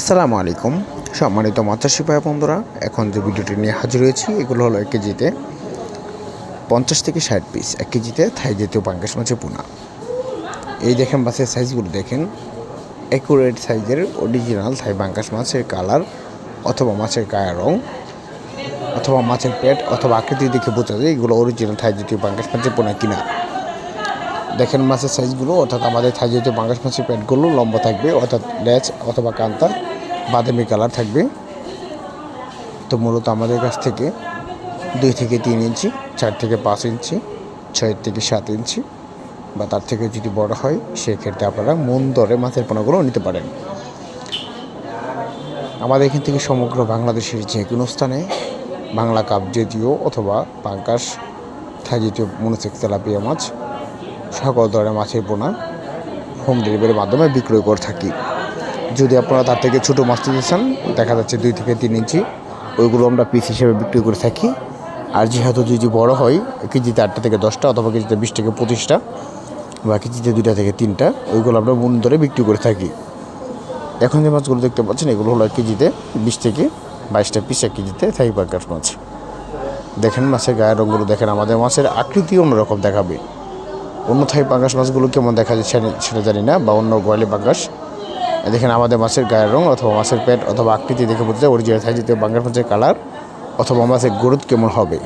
আসসালামু আলাইকুম। সম্মানিত মাছাশি ভাই বন্ধুরা, এখন যে ভিডিওটি নিয়ে হাজির হয়েছি, এগুলো হলো এক কেজিতে পঞ্চাশ থেকে ষাট পিস এক কেজিতে থাই জাতীয় পাঙ্কাশ মাছের পোনা। এই দেখেন মাছের সাইজগুলো দেখেন। অ্যাকুরেট সাইজের অরিজিনাল থাই পাঙ্কাশ মাছের কালার অথবা মাছের গায়ের রং অথবা মাছের পেট অথবা আকৃতি দেখে বোঝা যায় এগুলো অরিজিনাল থাই জাতীয় পাঙ্কাশ মাছের পোনা কিনা। দেখেন মাছের সাইজগুলো অর্থাৎ আমাদের থাই জাতীয় পাঙ্গাস মাছের পেটগুলো লম্বা থাকবে, অর্থাৎ লেজ অথবা কান্তা বাদামি কালার থাকবে। তো মূলত আমাদের কাছ থেকে দুই থেকে তিন ইঞ্চি, চার থেকে পাঁচ ইঞ্চি, ছয় থেকে সাত ইঞ্চি বা তার থেকে যদি বড় হয়, সেক্ষেত্রে আপনারা মন দরে মাছের পোনাগুলো নিতে পারেন। আমাদের এখান থেকে সমগ্র বাংলাদেশের যে কোনো স্থানে বাংলা কাপ জাতীয় অথবা পাঙ্কাস থাই জাতীয় মনোসেক তেলাপিয়া মাছ, সকল ধরনের মাছের পোনা হোম ডেলিভারির মাধ্যমে বিক্রয় করে থাকি। যদি আপনারা তার থেকে ছোটো মাছ নিতে চান, দেখা যাচ্ছে দুই থেকে তিন ইঞ্চি, ওইগুলো আমরা পিস হিসেবে বিক্রি করে থাকি। আর যেহেতু যদি বড় হয়, কেজিতে আটটা থেকে দশটা অথবা কেজিতে বিশ থেকে পঁচিশটা বা কেজিতে দুইটা থেকে তিনটা, ওইগুলো আমরা মন ধরে বিক্রি করে থাকি। এখন যে মাছগুলো দেখতে পাচ্ছেন, এগুলো হলো কেজিতে বিশ থেকে বাইশটা পিস এক কেজিতে থাই পাঙ্কাশ মাছ। দেখেন মাছের গায়ের রঙগুলো, দেখেন আমাদের মাছের আকৃতি অন্যরকম দেখাবে। অন্য থাই মাছগুলো কেমন দেখা যাচ্ছে সেটা জানি না, বা অন্য গোয়ালি পাঙ্গাস দেখেন আমাদের মাছের গায়ের রং অথবা মাছের পেট অথবা আকৃতি দেখে বুঝতে অরিজিনাল থাকে যেতে বাংলার মাছের কালার অথবা মাছের গ্রোথ কেমন হবে।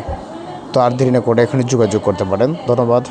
তো আর দেরি না করে এখানে যোগাযোগ করতে পারেন। ধন্যবাদ।